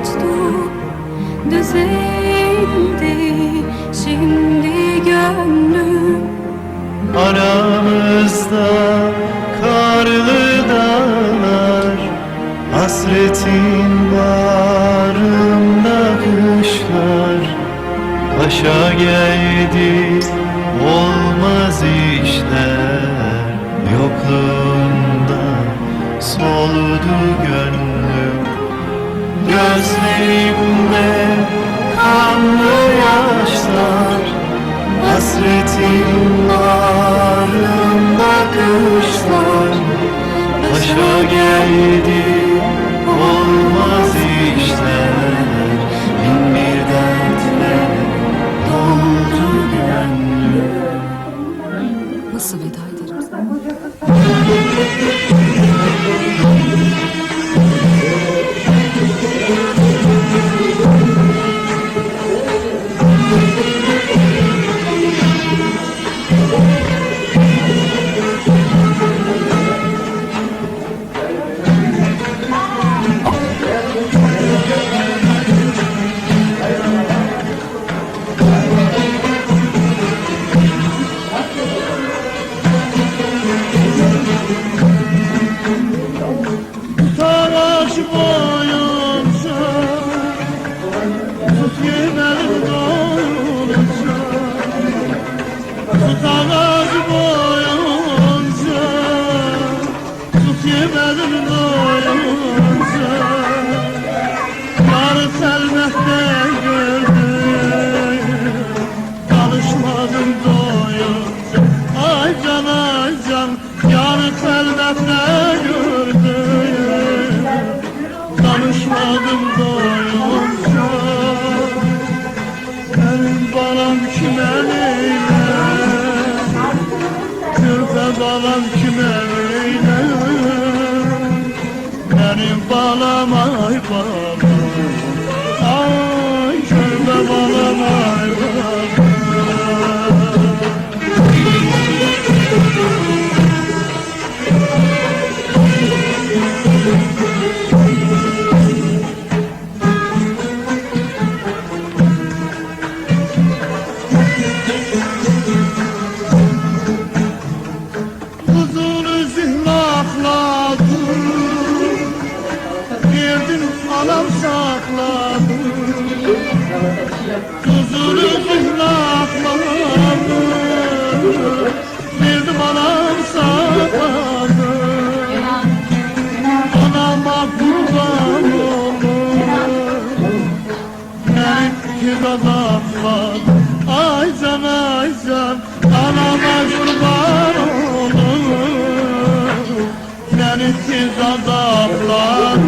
Uçtu Düzeldi. Şimdi gönlüm Aramızda karlı dağlar Hasretin bağrımda kışlar. Başa geldi olmaz işler Yokluğunda soldu gönlüm Gözlerimde kanlı yaşlar Hasretin bağrımda kışlar. Başa geldi Tut ağaç boyunca Tut yemeğim doyunca. Yarı selmekte gördüm Tanışmadım doyunca. Ay can ay can gördüm. Tanışmadım doyunca Balam kime neyle Benim balam ay balam. Ay kırda balam ay balam Huzuru zihlakladı Verdim anam sakladı Anama kurban olur Belki gazaplar Ay can ay can Anama kurban tez azaplar